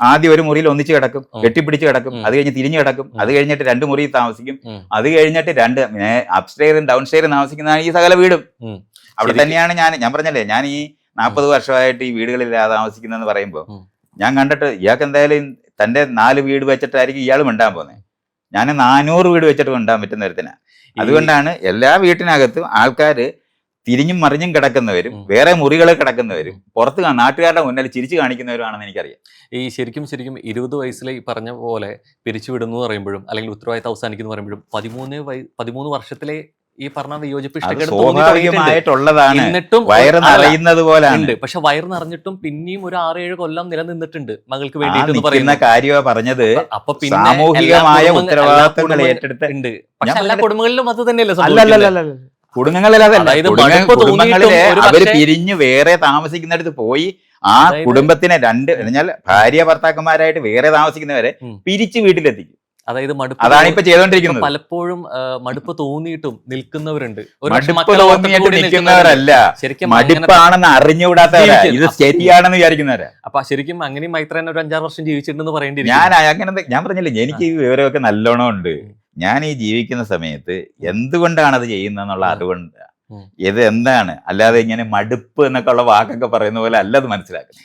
ആദ്യം ഒരു മുറിയിൽ ഒന്നിച്ച് കിടക്കും കെട്ടിപ്പിടിച്ച് കിടക്കും. അത് കഴിഞ്ഞ് തിരിഞ്ഞു കിടക്കും. അത് കഴിഞ്ഞിട്ട് രണ്ട് മുറിയിൽ താമസിക്കും. അത് കഴിഞ്ഞിട്ട് രണ്ട് അപ്സ്റ്റെയറും ഡൗൺ സ്റ്റെയറും താമസിക്കുന്നതാണ് ഈ സകല വീടും. അവിടെ തന്നെയാണ് ഞാൻ ഞാൻ പറഞ്ഞല്ലേ ഞാൻ ഈ നാൽപ്പത് വർഷമായിട്ട് ഈ വീടുകളിൽ താമസിക്കുന്നതെന്ന് പറയുമ്പോൾ ഞാൻ കണ്ടിട്ട് ഇയാൾക്ക് എന്തായാലും തന്റെ നാല് വീട് വെച്ചിട്ടായിരിക്കും ഇയാൾ മിണ്ടാൻ പോകുന്നത് ഞാൻ നാനൂറ് വീട് വെച്ചിട്ട് മിണ്ടാൻ പറ്റുന്ന തരത്തിനാണ് അതുകൊണ്ടാണ് എല്ലാ വീട്ടിനകത്തും ആൾക്കാർ തിരിഞ്ഞും മറിഞ്ഞും കിടക്കുന്നവരും വേറെ മുറികളിൽ കിടക്കുന്നവരും പുറത്ത് നാട്ടുകാരുടെ മുന്നിൽ ചിരിച്ചു കാണിക്കുന്നവരുമാണെന്ന് എനിക്കറിയാം. ഈ ശരിക്കും ശരിക്കും ഇരുപത് വയസ്സിലെ ഈ പറഞ്ഞ പോലെ പിരിച്ചുവിടുന്നു എന്ന് പറയുമ്പോഴും അല്ലെങ്കിൽ ഉത്തരവാദിത്തം അവസാനിക്കുന്നു പറയുമ്പോഴും പതിമൂന്ന് വയ പതിമൂന്ന് വർഷത്തിലെ ഈ പറഞ്ഞ വിയോജിപ്പ്. സ്വാഭാവികമായിട്ടുള്ളതാണ്. എന്നിട്ടും വയറ് നിറയുന്നത് പോലാണ് ഉണ്ട്. പക്ഷെ വയറ് നിറഞ്ഞിട്ടും പിന്നെയും ഒരു ആറ് ഏഴ് കൊല്ലം നിലനിന്നിട്ടുണ്ട് മകൾക്ക് വേണ്ടി വേണ്ടിയിട്ട് കാര്യമാണ് പറഞ്ഞത്. അപ്പൊ- പിന്നെ സാമൂഹികമായ ഉത്തരവാദിത്തങ്ങൾ എല്ലാ കുടുംബ- ഏറ്റെടുത്ത് ഉണ്ട്. പക്ഷെ എല്ലാ കുടുംബങ്ങളിലും അത് തന്നെയല്ലേ സംഭവിക്കുന്നത്? അല്ലല്ലല്ല കുടുംബങ്ങളിൽ അതല്ല. അതായത് കുടുംബ- മടുപ്പ് കുടുംബങ്ങളിൽ അവർ പിരിഞ്ഞ് വേറെ താമസിക്കുന്നിടത്ത് പോയി ആ കുടുംബത്തിനെ രണ്ട് എന്നാൽ ഭാര്യ ഭർത്താക്കന്മാരായിട്ട് വേറെ താമസിക്കുന്നവരെ. പിരിച്ച് വീട്ടിലെത്തിക്കും. അതായത് മടുപ്പ് അതാണ് ഇപ്പൊ ചെയ്തോണ്ടിരിക്കുന്നത്. പലപ്പോഴും മടുപ്പ് തോന്നിയിട്ടും നിൽക്കുന്നവരുണ്ട്. മടുപ്പ് തോന്നിയിട്ട് നിൽക്കുന്നവരല്ല. ശരിക്കും അങ്ങനെ- മടുപ്പാണെന്ന് അറിഞ്ഞുകൂടാത്തവരാ. ഇത് ശരിയാണെന്ന് വിചാരിക്കുന്നവരാ. അപ്പൊ ശരിക്കും അങ്ങനെയും മൈത്രൻ ഒരു അഞ്ചാറ് വർഷം ജീവിച്ചിട്ടുണ്ടെന്ന് പറയേണ്ടി ഞാൻ അങ്ങനെ ഞാൻ പറഞ്ഞില്ലേ എനിക്ക് ഈ വിവരമൊക്കെ നല്ലോണം ഉണ്ട്. ഞാൻ ഈ ജീവിക്കുന്ന സമയത്ത് എന്തുകൊണ്ടാണ് അത് ചെയ്യുന്നതെന്നുള്ള. അറിവുണ്ട്. ഇത് എന്താണ്? അല്ലാതെ ഇങ്ങനെ മടുപ്പ് എന്നൊക്കെ ഉള്ള വാക്കൊക്കെ പറയുന്ന പോലെ അല്ല അത് മനസ്സിലാക്കുന്നത്.